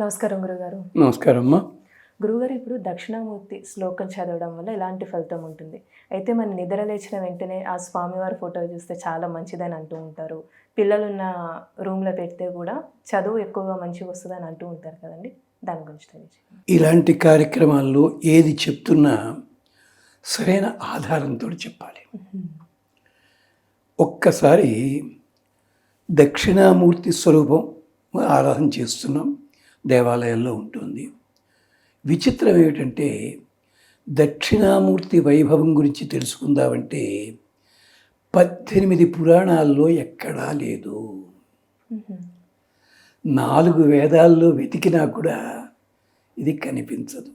నమస్కారం గురుగారు. నమస్కారం అమ్మా గురుగారు ఇప్పుడు దక్షిణామూర్తి శ్లోకం చదవడం వల్ల ఎలాంటి ఫలితం ఉంటుంది? అయితే మన నిద్ర లేచిన వెంటనే ఆ స్వామివారి ఫోటో చూస్తే చాలా మంచిదని అంటూ ఉంటారు. పిల్లలున్న రూమ్లో పెడితే కూడా చదువు ఎక్కువగా మంచిగా వస్తుందని అంటూ ఉంటారు కదండి. దాని గురించి తెలియజేయండి. ఇలాంటి కార్యక్రమాల్లో ఏది చెప్తున్నా సరైన ఆధారంతో చెప్పాలి. ఒక్కసారి దక్షిణామూర్తి స్వరూపం ఆరాధన చేస్తున్నాం. దేవాలయాల్లో ఉంటుంది. విచిత్రం ఏమిటంటే దక్షిణామూర్తి వైభవం గురించి తెలుసుకుందామంటే పద్దెనిమిది పురాణాల్లో ఎక్కడా లేదు. నాలుగు వేదాల్లో వెతికినా కూడా ఇది కనిపించదు.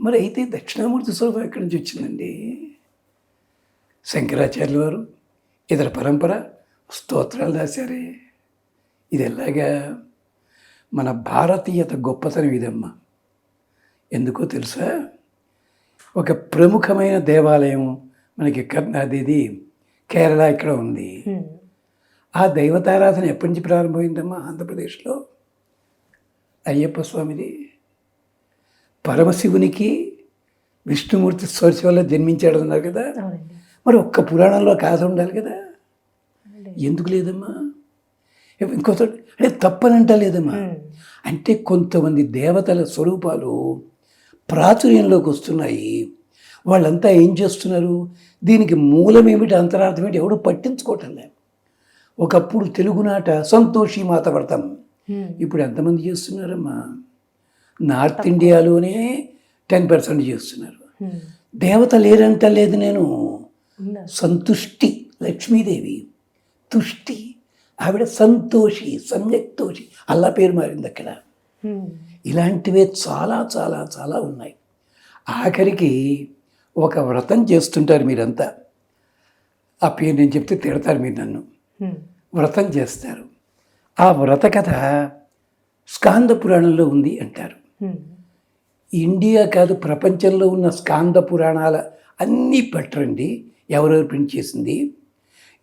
మరి అయితే దక్షిణామూర్తి స్వరూపం ఎక్కడి నుంచి వచ్చిందండి? శంకరాచార్యుల వారు ఇతర పరంపర స్తోత్రాలు రాశారే. ఇది ఎలాగా? మన భారతీయత గొప్పతనం ఇదమ్మా. ఎందుకో తెలుసా? ఒక ప్రముఖమైన దేవాలయం మనకి అది కేరళ ఇక్కడ ఉంది. ఆ దైవతారాధన ఎప్పటి నుంచి ప్రారంభమైందమ్మా ఆంధ్రప్రదేశ్లో? అయ్యప్ప స్వామిది. పరమశివునికి విష్ణుమూర్తి స్వర్శ వల్ల జన్మించాడు అన్నారు కదా మరి ఒక్క పురాణంలో కాదు ఉండాలి కదా. ఎందుకు లేదమ్మా? ఇంకొక అంటే తప్పనంట లేదమ్మా. అంటే కొంతమంది దేవతల స్వరూపాలు ప్రాచుర్యంలోకి వస్తున్నాయి. వాళ్ళంతా ఏం చేస్తున్నారు? దీనికి మూలం ఏమిటి అంతరార్థం ఏమిటి ఎవడు పట్టించుకోవటం లేదు. ఒకప్పుడు తెలుగునాట సంతోషి మాత వ్రతం. ఇప్పుడు ఎంతమంది చేస్తున్నారమ్మా? నార్త్ ఇండియాలోనే టెన్ పర్సెంట్ చేస్తున్నారు. దేవత లేరంట లేదు నేను. సంతుష్టి లక్ష్మీదేవి. తుష్టి ఆవిడ సంతోషి సమ్యక్తోషి అల్లా పేరు మారింది అక్కడ. ఇలాంటివే చాలా చాలా చాలా ఉన్నాయి. ఆఖరికి ఒక వ్రతం చేస్తుంటారు మీరంతా. ఆ పేరు నేను చెప్తే తిడతారు మీరు నన్ను. వ్రతం చేస్తారు. ఆ వ్రత కథ స్కాంద పురాణంలో ఉంది అంటారు. ఇండియా కాదు ప్రపంచంలో ఉన్న స్కాంద పురాణాల అన్నీ పెట్టరండి. ఎవరెవరు ప్రింట్ చేసింది?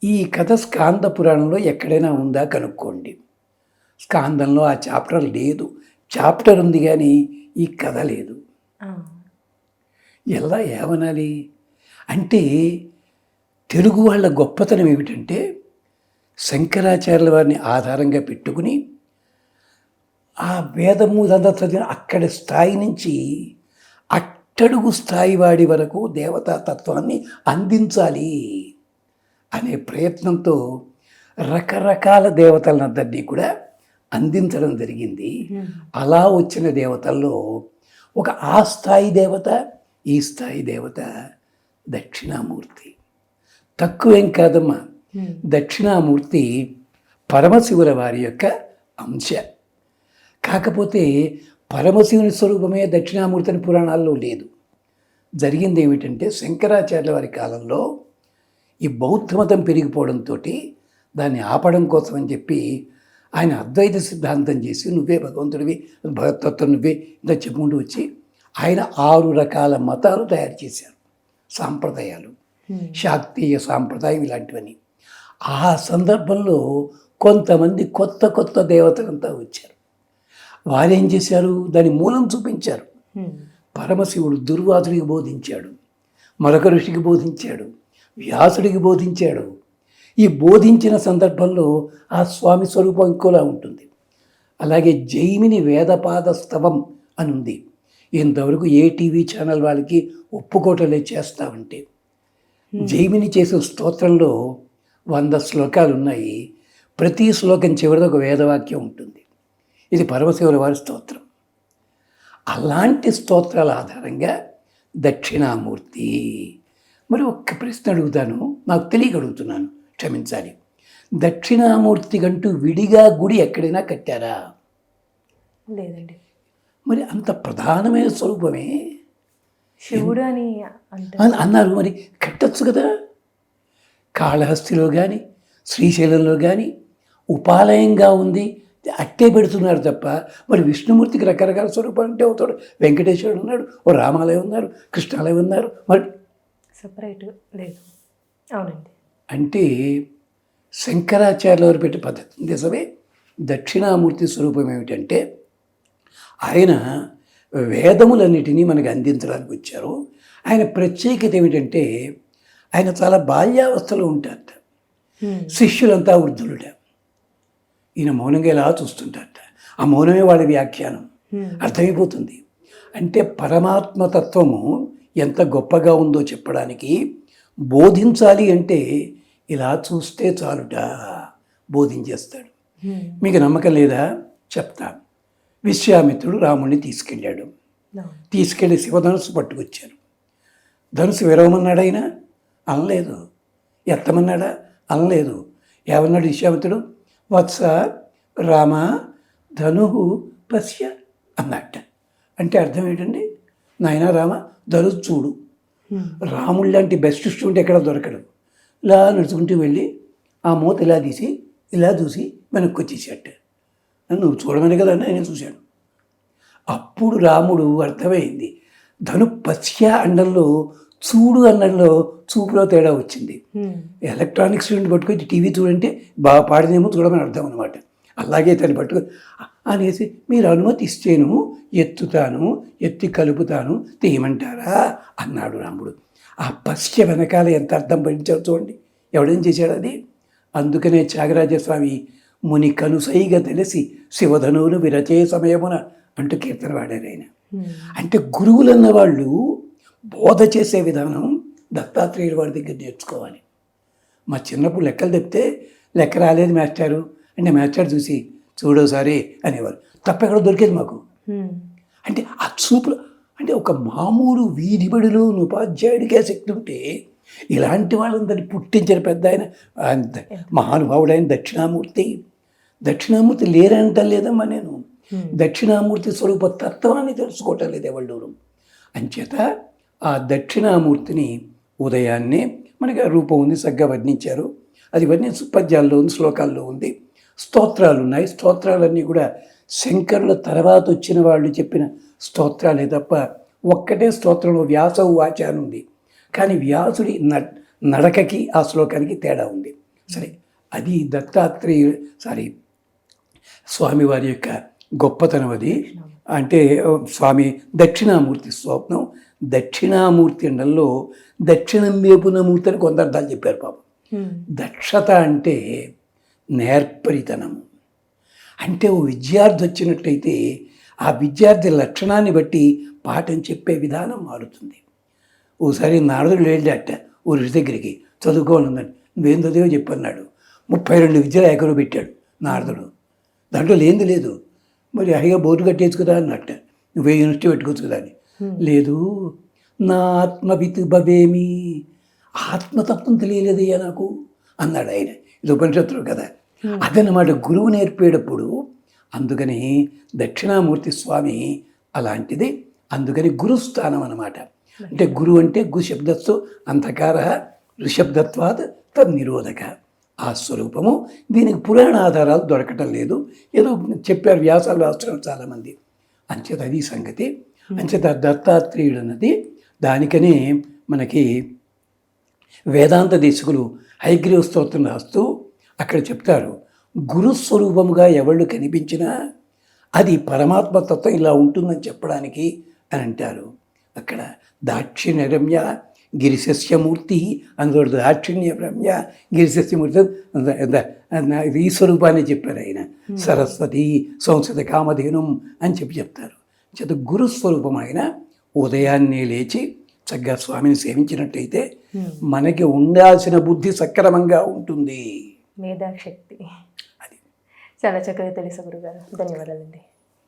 ఈ కథ స్కాంద పురాణంలో ఎక్కడైనా ఉందా కనుక్కోండి. స్కాందంలో ఆ చాప్టర్ లేదు. చాప్టర్ ఉంది కానీ ఈ కథ లేదు. ఎలా ఏమనాలి? అంటే తెలుగు వాళ్ళ గొప్పతనం ఏమిటంటే శంకరాచార్యుల వారిని ఆధారంగా పెట్టుకుని ఆ వేదము ఇదంతా చదివిన అక్కడి స్థాయి నుంచి అట్టడుగు స్థాయి వాడి వరకు దేవతా తత్వాన్ని అందించాలి. అనే ప్రయత్నంతో రకరకాల దేవతలందరినీ కూడా అందించడం జరిగింది. అలా వచ్చిన దేవతల్లో ఒక ఆ స్థాయి దేవత ఈ స్థాయి దేవత దక్షిణామూర్తి. తక్కువేం కాదమ్మా. దక్షిణామూర్తి పరమశివుల వారి యొక్క అంశ. కాకపోతే పరమశివుని స్వరూపమే దక్షిణామూర్తి అని పురాణాల్లో లేదు. జరిగింది ఏమిటంటే శంకరాచార్యుల వారి కాలంలో ఈ బౌద్ధ మతం పెరిగిపోవడంతో దాన్ని ఆపడం కోసం అని చెప్పి ఆయన అద్వైత సిద్ధాంతం చేసి నువ్వే భగవంతుడివి భగవతత్వం నువ్వే ఇంత చెప్పుకుంటూ వచ్చి ఆయన ఆరు రకాల మతాలు తయారు చేశారు. సాంప్రదాయాలు శాక్తీయ సాంప్రదాయం ఇలాంటివన్నీ. ఆ సందర్భంలో కొంతమంది కొత్త కొత్త దేవతలంతా వచ్చారు. వారేం చేశారు? దాని మూలం చూపించారు. పరమశివుడు దుర్వాసుడికి బోధించాడు. మరొక ఋషికి బోధించాడు. వ్యాసుడికి బోధించాడు. ఈ బోధించిన సందర్భంలో ఆ స్వామి స్వరూపం ఇంకోలా ఉంటుంది. అలాగే జైమిని వేదపాద స్తవం అని ఉంది ఇంతవరకు ఏ టీవీ ఛానల్ వాళ్ళకి ఒప్పుకోటలే చేస్తా ఉంటే జైమిని చేసే స్తోత్రంలో వంద శ్లోకాలు ఉన్నాయి ప్రతి శ్లోకం చివరిది ఒక వేదవాక్యం ఉంటుంది. ఇది పరమశివుల వారి స్తోత్రం. అలాంటి స్తోత్రాల ఆధారంగా దక్షిణామూర్తి మరి ఒక్క ప్రశ్న అడుగుతాను? నాకు తెలియక అడుగుతున్నాను. క్షమించాలి. దక్షిణామూర్తి కంటూ విడిగా గుడి ఎక్కడైనా కట్టారా? లేదండి. మరి అంత ప్రధానమైన స్వరూపమే? శివుడు అని అన్నారు మరి. కట్టచ్చు కదా. కాళహస్తిలో కానీ శ్రీశైలంలో కానీ ఉపాలయంగా ఉంది. అట్టే పెడుతున్నారు తప్ప మరి విష్ణుమూర్తికి రకరకాల స్వరూపాలు అంటే అవుతాడు వెంకటేశ్వరుడు ఉన్నాడు ఓ రామాలయం ఉన్నారు కృష్ణాలయం ఉన్నారు మరి సపరేట్ లేదు. అవునండి. అంటే శంకరాచార్యుల వారు పెట్టే పద్ధతి నిజమే దక్షిణామూర్తి స్వరూపం ఏమిటంటే ఆయన వేదములన్నిటినీ మనకు అందించడానికి వచ్చారు. ఆయన ప్రత్యేకత ఏమిటంటే ఆయన చాలా బాల్యావస్థలో ఉంటారట. శిష్యులంతా వృద్ధులుట. ఈయన మౌనంగా ఇలా చూస్తుంటారట. ఆ మౌనమే వాళ్ళ వ్యాఖ్యానం. అర్థమైపోతుంది. అంటే పరమాత్మ తత్వము ఎంత గొప్పగా ఉందో చెప్పడానికి బోధించాలి అంటే ఇలా చూస్తే చాలుట బోధించేస్తాడు. మీకు నమ్మకం లేదా? చెప్తా. విశ్వామిత్రుడు రాముణ్ణి తీసుకెళ్ళాడు. తీసుకెళ్ళి శివధనుసు పట్టుకొచ్చారు. ధనుసు విరవమన్నాడు ఆయన అనలేదు. ఎత్తమన్నాడా? అనలేదు. ఏమన్నాడు విశ్వామిత్రుడు? వత్స రామ ధను పశ్య అన్నట్ట. అంటే అర్థం ఏంటండి? నాయన రామ ధనుసు చూడు. రాముడు లాంటి బెస్ట్ స్టూడెంట్ ఎక్కడ దొరకడు. ఇలా నడుచుకుంటూ వెళ్ళి ఆ మూత ఇలా తీసి ఇలా చూసి వెనక్కి వచ్చేసేట. నువ్వు చూడమని కదా ఆయన చూశాడు అప్పుడు రాముడు అర్థమైంది ధను పశ్య అండంలో చూడు అన్నంలో చూపులో తేడా వచ్చింది. ఎలక్ట్రానిక్ స్టూడెంట్ పట్టుకొని టీవీ చూడంటే బాగా పాడినేమో చూడమని అర్థం అనమాట అలాగే తను పట్టుకు అనేసి మీరు అనుమతి ఇస్తేను ఎత్తుతాను ఎత్తి కలుపుతాను తీయమంటారా అన్నాడు రాముడు. ఆ పశ్య వెనకాల ఎంత అర్థం పడించారు చూడండి. ఎవడేం చేశాడు అది? అందుకనే త్యాగరాజస్వామి ముని కనుసైగా తెలిసి శివధనువును విరచే సమయమున అంటూ కీర్తన వాడారు ఆయన. అంటే గురువులన్న వాళ్ళు బోధ చేసే విధానం దత్తాత్రేయుల వారి దగ్గర నేర్చుకోవాలి. మా చిన్నప్పుడు లెక్కలు చెప్తే లెక్క రాలేదు మాస్టారు. అంటే మాస్టర్ చూసి చూడోసారి అనేవారు తప్ప ఎక్కడ దొరికేది మాకు. అంటే ఆ చూపులు అంటే ఒక మామూలు వీధి బడిలో ఉపాధ్యాయుడికే శక్తి ఉంటే ఇలాంటి వాళ్ళందరినీ పుట్టించిన పెద్ద ఆయన మహానుభావుడైన దక్షిణామూర్తి. దక్షిణామూర్తి లేరంట లేదమ్మా నేను. దక్షిణామూర్తి స్వరూప తత్వాన్ని తెలుసుకోవటం లేదు ఎవళ్ళు అంచేత ఆ దక్షిణామూర్తిని ఉదయాన్నే మనకి ఆ రూపం ఉంది సగ్గా వర్ణించారు. అది వర్ణించి పద్యాల్లో ఉంది శ్లోకాల్లో ఉంది. స్తోత్రాలు ఉన్నాయి స్తోత్రాలన్నీ కూడా శంకరుల తర్వాత వచ్చిన వాళ్ళు చెప్పిన స్తోత్రాలే తప్ప ఒక్కటే స్తోత్రంలో వ్యాస వాచ అని ఉంది. కానీ వ్యాసుడి న- నడకకి ఆ శ్లోకానికి తేడా ఉంది. సరే అది దత్తాత్రేయ సారీ స్వామివారి యొక్క గొప్పతనం అది. అంటే స్వామి దక్షిణామూర్తి స్వప్నం దక్షిణామూర్తి అండంలో దక్షిణం వేపున మూర్తి అని కొంత అర్థాలు చెప్పారు పాపం. దక్షత అంటే నేర్పరితనము. అంటే ఓ విద్యార్థి వచ్చినట్టయితే ఆ విద్యార్థి లక్షణాన్ని బట్టి పాఠం చెప్పే విధానం మారుతుంది. ఓసారి నారదుడు వెళ్ళాట ఓ ఋషి దగ్గరికి. చదువుకోవాలందని నువ్వేం చదివో చెప్పన్నాడు. ముప్పై రెండు విద్యలు ఎకరో పెట్టాడు నారదుడు. దాంట్లో లేనిది లేదు. మరి హైగా బోర్డు కట్టేసుకుదా అన్నట్ట. నువ్వే యూనివర్సిటీ పెట్టుకోవచ్చు కదా అని. లేదు. నా ఆత్మవిత్ భవేమి ఆత్మతత్వం తెలియలేదయ్యా నాకు అన్నాడు ఆయన. ఇది ఉపనిషత్తులు కదా. అదనమాట గురువు నేర్పేటప్పుడు అందుకని దక్షిణామూర్తి స్వామి అలాంటిది అందుకని గురుస్థానం అన్నమాట. అంటే గురు అంటే గు శబ్దస్సు అంధకార ఋషబ్దత్వాత్ తన్నిరోధక ఆ స్వరూపము దీనికి పురాణ ఆధారాలు దొరకటం లేదు. ఏదో చెప్పారు వ్యాసాలు రాస్తున్నారు చాలామంది. అంచేత అది సంగతి. అంచేత దత్తాత్రేయుడు అన్నది దానికనే మనకి వేదాంత దేశకులు హైగ్రీవ స్తోత్రం రాస్తూ అక్కడ చెప్తారు గురుస్వరూపముగా ఎవళ్ళు కనిపించినా అది పరమాత్మ తత్వం ఇలా ఉంటుందని చెప్పడానికి అని అంటారు. అక్కడ దాక్షిణ్య రమ్య గిరిశస్యమూర్తి అందులో దాక్షిణ్య రమ్య గిరిశస్యమూర్తి ఈ స్వరూపాన్ని చెప్పారు ఆయన. సరస్వతి సంస్కృత కామధేనుం అని చెప్పి చెప్తారు. చేత గురుస్వరూపం ఆయన ఉదయాన్నే లేచి చక్కగా స్వామిని సేవించినట్టయితే మనకి ఉండాల్సిన బుద్ధి సక్రమంగా ఉంటుంది. మేధాశక్తి. అది. చాలా చక్కగా తెలుసు గురుగారు. ధన్యవాదాలండి.